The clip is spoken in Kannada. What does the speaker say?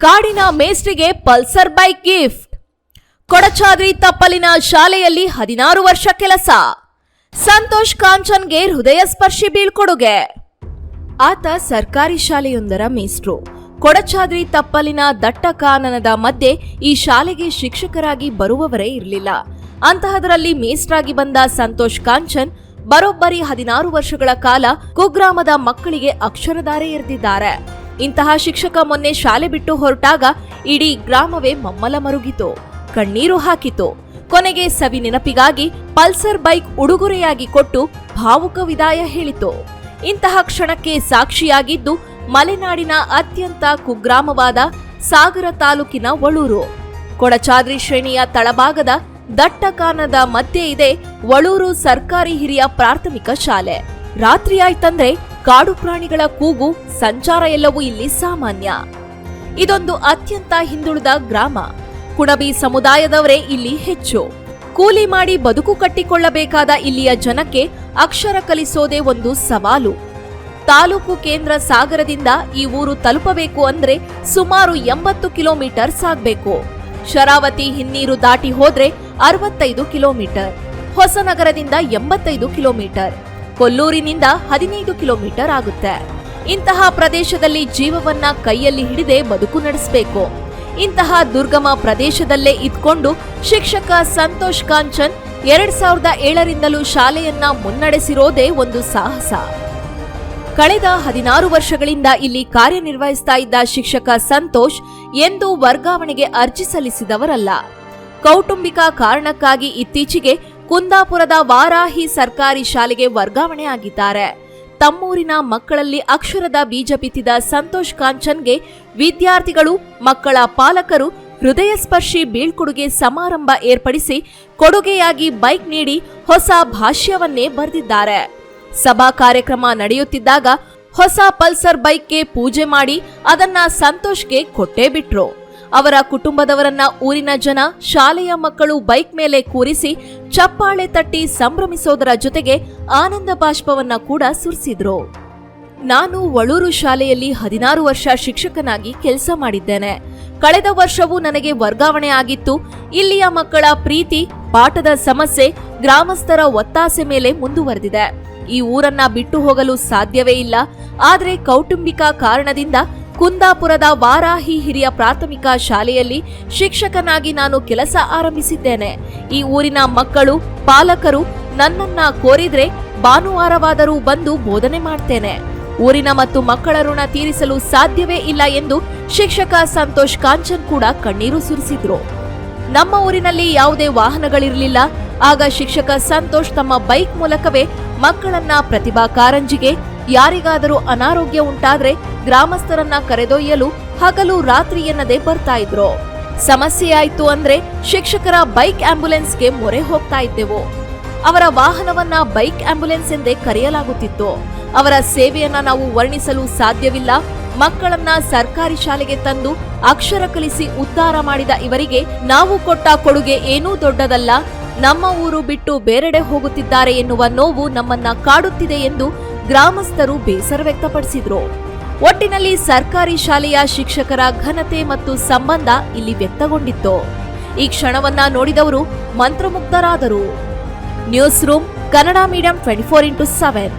ಕಾಡಿನ ಮೇಸ್ಟ್ರಿಗೆ ಪಲ್ಸರ್ ಬೈಕ್ ಗಿಫ್ಟ್. ಕೊಡಚಾದ್ರಿ ತಪ್ಪಲಿನ ಶಾಲೆಯಲ್ಲಿ ಹದಿನಾರು ವರ್ಷ ಕೆಲಸ. ಸಂತೋಷ್ ಕಾಂಚನ್ಗೆ ಹೃದಯ ಸ್ಪರ್ಶಿ ಬೀಳ್ಕೊಡುಗೆ. ಆತ ಸರ್ಕಾರಿ ಶಾಲೆಯೊಂದರ ಮೇಸ್ಟ್ರು ಕೊಡಚಾದ್ರಿ ತಪ್ಪಲಿನ ದಟ್ಟ ಕಾನನದ ಮಧ್ಯೆ ಈ ಶಾಲೆಗೆ ಶಿಕ್ಷಕರಾಗಿ ಬರುವವರೇ ಇರಲಿಲ್ಲ. ಅಂತಹದರಲ್ಲಿ ಮೇಸ್ಟ್ರಾಗಿ ಬಂದ ಸಂತೋಷ್ ಕಾಂಚನ್ ಬರೋಬ್ಬರಿ ಹದಿನಾರು ವರ್ಷಗಳ ಕಾಲ ಕುಗ್ರಾಮದ ಮಕ್ಕಳಿಗೆ ಅಕ್ಷರಧಾರೆ ಎರೆದಿದ್ದಾರೆ. ಇಂತಹ ಶಿಕ್ಷಕ ಮೊನ್ನೆ ಶಾಲೆ ಬಿಟ್ಟು ಹೊರಟಾಗ ಇಡೀ ಗ್ರಾಮವೇ ಮಮ್ಮಲ ಮರುಗಿತು, ಕಣ್ಣೀರು ಹಾಕಿತು. ಕೊನೆಗೆ ಸವಿ ನೆನಪಿಗಾಗಿ ಪಲ್ಸರ್ ಬೈಕ್ ಉಡುಗೊರೆಯಾಗಿ ಕೊಟ್ಟು ಭಾವುಕ ವಿದಾಯ ಹೇಳಿತು. ಇಂತಹ ಕ್ಷಣಕ್ಕೆ ಸಾಕ್ಷಿಯಾಗಿದ್ದು ಮಲೆನಾಡಿನ ಅತ್ಯಂತ ಕುಗ್ರಾಮವಾದ ಸಾಗರ ತಾಲೂಕಿನ ವಳೂರು ಕೊಡಚಾದ್ರಿ ಶ್ರೇಣಿಯ ತಳಭಾಗದ ದಟ್ಟಕಾನದ ಮಧ್ಯೆ ಇದೆ ವಳೂರು ಸರ್ಕಾರಿ ಹಿರಿಯ ಪ್ರಾಥಮಿಕ ಶಾಲೆ. ರಾತ್ರಿ ಆಯ್ತಂದ್ರೆ ಕಾಡು ಪ್ರಾಣಿಗಳ ಕೂಗು, ಸಂಚಾರ ಎಲ್ಲವೂ ಇಲ್ಲಿ ಸಾಮಾನ್ಯ. ಇದೊಂದು ಅತ್ಯಂತ ಹಿಂದುಳಿದ ಗ್ರಾಮ. ಕುಣಬಿ ಸಮುದಾಯದವರೇ ಇಲ್ಲಿ ಹೆಚ್ಚು. ಕೂಲಿ ಮಾಡಿ ಬದುಕು ಕಟ್ಟಿಕೊಳ್ಳಬೇಕಾದ ಇಲ್ಲಿಯ ಜನಕ್ಕೆ ಅಕ್ಷರ ಕಲಿಸೋದೇ ಒಂದು ಸವಾಲು. ತಾಲೂಕು ಕೇಂದ್ರ ಸಾಗರದಿಂದ ಈ ಊರು ತಲುಪಬೇಕು ಅಂದ್ರೆ ಸುಮಾರು ಎಂಬತ್ತು ಕಿಲೋಮೀಟರ್ ಸಾಗಬೇಕು. ಶರಾವತಿ ಹಿನ್ನೀರು ದಾಟಿ ಹೋದ್ರೆ ಅರವತ್ತೈದು ಕಿಲೋಮೀಟರ್. ಹೊಸನಗರದಿಂದ ಎಂಬತ್ತೈದು ಕಿಲೋಮೀಟರ್. ಕೊಲ್ಲೂರಿನಿಂದ ಹದಿನೈದು ಕಿಲೋಮೀಟರ್ ಆಗುತ್ತೆ. ಇಂತಹ ಪ್ರದೇಶದಲ್ಲಿ ಜೀವವನ್ನ ಕೈಯಲ್ಲಿ ಹಿಡಿದೇ ಬದುಕು ನಡೆಸಬೇಕು. ಇಂತಹ ದುರ್ಗಮ ಪ್ರದೇಶದಲ್ಲೇ ಇದ್ಕೊಂಡು ಶಿಕ್ಷಕ ಸಂತೋಷ್ ಕಾಂಚನ್ ಎರಡ್ ಸಾವಿರದ ಏಳರಿಂದಲೂ ಶಾಲೆಯನ್ನ ಮುನ್ನಡೆಸಿರೋದೇ ಒಂದು ಸಾಹಸ. ಕಳೆದ ಹದಿನಾರು ವರ್ಷಗಳಿಂದ ಇಲ್ಲಿ ಕಾರ್ಯನಿರ್ವಹಿಸ್ತಾ ಇದ್ದ ಶಿಕ್ಷಕ ಸಂತೋಷ್ ಎಂದು ವರ್ಗಾವಣೆಗೆ ಅರ್ಜಿ ಸಲ್ಲಿಸಿದವರಲ್ಲ. ಕೌಟುಂಬಿಕ ಕಾರಣಕ್ಕಾಗಿ ಇತ್ತೀಚೆಗೆ ಕುಂದಾಪುರದ ವಾರಾಹಿ ಸರ್ಕಾರಿ ಶಾಲೆಗೆ ವರ್ಗಾವಣೆ ಆಗಿದ್ದಾರೆ ತಮ್ಮೂರಿನ ಮಕ್ಕಳಲ್ಲಿ ಅಕ್ಷರದ ಬೀಜ ಬಿತ್ತಿದ ಸಂತೋಷ್ ಕಾಂಚನ್ಗೆ ವಿದ್ಯಾರ್ಥಿಗಳು, ಮಕ್ಕಳ ಪಾಲಕರು ಹೃದಯಸ್ಪರ್ಶಿ ಬೀಳ್ಕೊಡುಗೆ ಸಮಾರಂಭ ಏರ್ಪಡಿಸಿ ಕೊಡುಗೆಯಾಗಿ ಬೈಕ್ ನೀಡಿ ಹೊಸ ಭಾಷ್ಯವನ್ನೇ ಬರೆದಿದ್ದಾರೆ. ಸಭಾ ಕಾರ್ಯಕ್ರಮ ನಡೆಯುತ್ತಿದ್ದಾಗ ಹೊಸ ಪಲ್ಸರ್ ಬೈಕ್ಗೆ ಪೂಜೆ ಮಾಡಿ ಅದನ್ನ ಸಂತೋಷ್ಗೆ ಕೊಟ್ಟೇ ಬಿಟ್ರು. ಅವರ ಕುಟುಂಬದವರನ್ನ ಊರಿನ ಜನ, ಶಾಲೆಯ ಮಕ್ಕಳು ಬೈಕ್ ಮೇಲೆ ಕೂರಿಸಿ ಚಪ್ಪಾಳೆ ತಟ್ಟಿ ಸಂಭ್ರಮಿಸೋದರ ಜೊತೆಗೆ ಆನಂದ ಬಾಷ್ಪವನ್ನ ಕೂಡ ಸುರಿಸಿದ್ರು. ನಾನು ವಳೂರು ಶಾಲೆಯಲ್ಲಿ ಹದಿನಾರು ವರ್ಷ ಶಿಕ್ಷಕನಾಗಿ ಕೆಲಸ ಮಾಡಿದ್ದೇನೆ. ಕಳೆದ ವರ್ಷವೂ ನನಗೆ ವರ್ಗಾವಣೆ ಆಗಿತ್ತು. ಇಲ್ಲಿಯ ಮಕ್ಕಳ ಪ್ರೀತಿ, ಪಾಠದ ಸಮಸ್ಯೆ, ಗ್ರಾಮಸ್ಥರ ಒತ್ತಾಸೆ ಮೇಲೆ ಮುಂದುವರೆದಿದೆ. ಈ ಊರನ್ನ ಬಿಟ್ಟು ಹೋಗಲು ಸಾಧ್ಯವೇ ಇಲ್ಲ. ಆದರೆ ಕೌಟುಂಬಿಕ ಕಾರಣದಿಂದ ಕುಂದಾಪುರದ ವಾರಾಹಿ ಹಿರಿಯ ಪ್ರಾಥಮಿಕ ಶಾಲೆಯಲ್ಲಿ ಶಿಕ್ಷಕನಾಗಿ ನಾನು ಕೆಲಸ ಆರಂಭಿಸಿದ್ದೇನೆ. ಈ ಊರಿನ ಮಕ್ಕಳು, ಪಾಲಕರು ನನ್ನನ್ನ ಕೋರಿದ್ರೆ ಭಾನುವಾರವಾದರೂ ಬಂದು ಬೋಧನೆ ಮಾಡ್ತೇನೆ. ಊರಿನ ಮತ್ತು ಮಕ್ಕಳ ಋಣ ತೀರಿಸಲು ಸಾಧ್ಯವೇ ಇಲ್ಲ ಎಂದು ಶಿಕ್ಷಕ ಸಂತೋಷ್ ಕಾಂಚನ್ ಕೂಡ ಕಣ್ಣೀರು ಸುರಿಸಿದ್ರು. ನಮ್ಮ ಊರಿನಲ್ಲಿ ಯಾವುದೇ ವಾಹನಗಳಿರಲಿಲ್ಲ. ಆಗ ಶಿಕ್ಷಕ ಸಂತೋಷ್ ತಮ್ಮ ಬೈಕ್ ಮೂಲಕವೇ ಮಕ್ಕಳನ್ನ ಪ್ರತಿಭಾ ಕಾರಂಜಿಗೆ ಯಾರಿಗಾದರೂ ಅನಾರೋಗ್ಯ ಉಂಟಾದ್ರೆ ಗ್ರಾಮಸ್ಥರನ್ನ ಕರೆದೊಯ್ಯಲು ಹಗಲು ರಾತ್ರಿ ಎನ್ನದೆ ಬರ್ತಾ ಇದ್ರು. ಸಮಸ್ಯೆ ಆಯ್ತು ಅಂದ್ರೆ ಶಿಕ್ಷಕರ ಬೈಕ್ ಆಂಬ್ಯುಲೆನ್ಸ್ಗೆ ಮೊರೆ ಹೋಗ್ತಾ ಇದ್ದೆವು. ಅವರ ವಾಹನವನ್ನ ಬೈಕ್ ಆಂಬ್ಯುಲೆನ್ಸ್ ಎಂದೇ ಕರೆಯಲಾಗುತ್ತಿತ್ತು. ಅವರ ಸೇವೆಯನ್ನ ನಾವು ವರ್ಣಿಸಲು ಸಾಧ್ಯವಿಲ್ಲ. ಮಕ್ಕಳನ್ನ ಸರ್ಕಾರಿ ಶಾಲೆಗೆ ತಂದು ಅಕ್ಷರ ಕಲಿಸಿ ಉದ್ಧಾರ ಮಾಡಿದ ಇವರಿಗೆ ನಾವು ಕೊಟ್ಟ ಕೊಡುಗೆ ಏನೂ ದೊಡ್ಡದಲ್ಲ. ನಮ್ಮ ಊರು ಬಿಟ್ಟು ಬೇರೆಡೆ ಹೋಗುತ್ತಿದ್ದಾರೆ ಎನ್ನುವ ನೋವು ನಮ್ಮನ್ನ ಕಾಡುತ್ತಿದೆ ಎಂದು ಗ್ರಾಮಸ್ಥರು ಬೇಸರ ವ್ಯಕ್ತಪಡಿಸಿದ್ರು. ಒಟ್ಟಿನಲ್ಲಿ ಸರ್ಕಾರಿ ಶಾಲೆಯ ಶಿಕ್ಷಕರ ಘನತೆ ಮತ್ತು ಸಂಬಂಧ ಇಲ್ಲಿ ವ್ಯಕ್ತಗೊಂಡಿತ್ತು. ಈ ಕ್ಷಣವನ್ನ ನೋಡಿದವರು ಮಂತ್ರಮುಗ್ಧರಾದರು. News room, Kannada medium twenty four into seven